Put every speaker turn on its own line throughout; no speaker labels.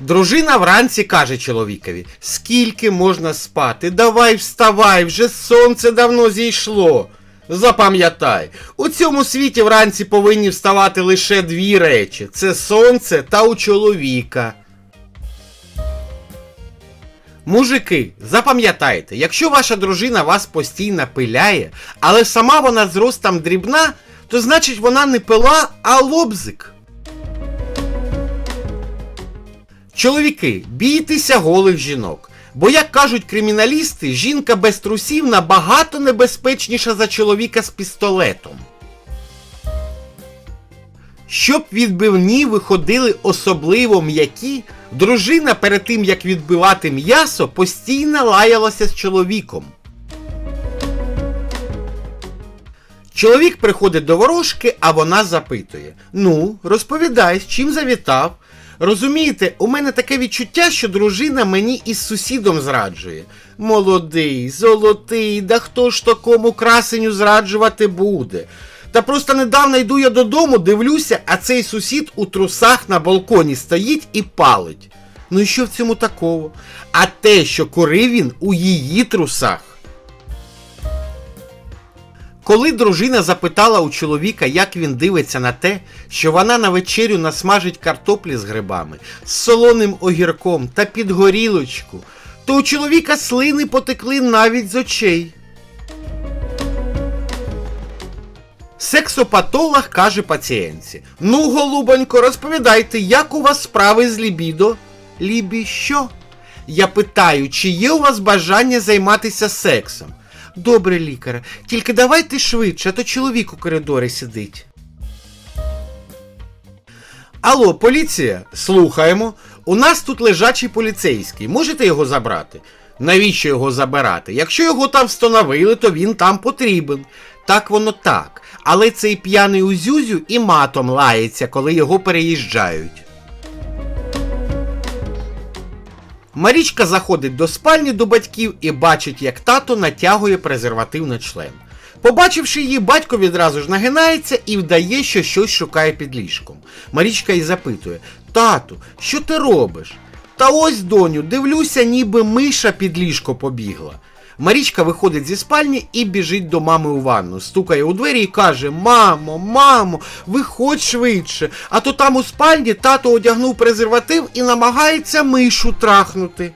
Дружина вранці каже чоловікові: скільки можна спати? Давай вставай, вже сонце давно зійшло. Запам'ятай, у цьому світі вранці повинні вставати лише дві речі: це сонце та у чоловіка. Мужики, запам'ятайте, якщо ваша дружина вас постійно пиляє, але сама вона зростом дрібна, то значить вона не пила, а лобзик. Чоловіки, бійтеся голих жінок. Бо, як кажуть криміналісти, жінка без трусів набагато небезпечніша за чоловіка з пістолетом. Щоб відбивні виходили особливо м'які, дружина перед тим як відбивати м'ясо, постійно лаялася з чоловіком. Чоловік приходить до ворожки, а вона запитує: Ну, розповідай, з чим завітав. Розумієте, у мене таке відчуття, що дружина мені із сусідом зраджує. Молодий, золотий, да хто ж такому красеню зраджувати буде? Та просто недавно йду я додому, дивлюся, а цей сусід у трусах на балконі стоїть і палить. Ну і що в цьому такого? А те, що курив він у її трусах. Коли дружина запитала у чоловіка, як він дивиться на те, що вона на вечерю насмажить картоплі з грибами, з солоним огірком та під горілочку, то у чоловіка слини потекли навіть з очей. Сексопатолог каже пацієнтці: Ну, голубонько, розповідайте, як у вас справи з лібідо? Лібі що? Я питаю, чи є у вас бажання займатися сексом? Добре, лікаре, тільки давайте швидше, а то чоловік у коридорі сидить. Алло, поліція, слухаємо. У нас тут лежачий поліцейський. Можете його забрати? Навіщо його забирати? Якщо його там встановили, то він там потрібен. Так воно так. Але цей п'яний узюзю і матом лається, коли його переїжджають. Марічка заходить до спальні до батьків і бачить, як тато натягує презерватив на член. Побачивши її, батько відразу ж нагинається і вдає, що щось шукає під ліжком. Марічка й запитує: Тату, що ти робиш? Та ось, доню, дивлюся, ніби миша під ліжко побігла. Марічка виходить зі спальні і біжить до мами у ванну, стукає у двері і каже: Мамо, мамо, виходь швидше. А то там у спальні тато одягнув презерватив і намагається мишу трахнути.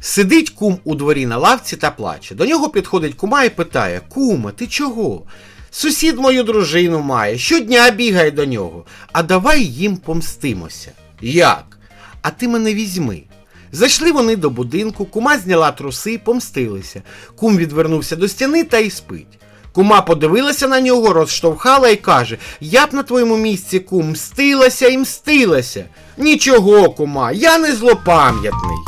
Сидить кум у дворі на лавці та плаче. До нього підходить кума і питає: Кума, ти чого? Сусід мою дружину має, щодня бігає до нього. А давай їм помстимося. Як? А ти мене візьми. Зайшли вони до будинку, кума зняла труси, помстилися. Кум відвернувся до стіни та й спить. Кума подивилася на нього, розштовхала і каже: Я б на твоєму місці, кум, мстилася і мстилася. Нічого, кума, я не злопам'ятний.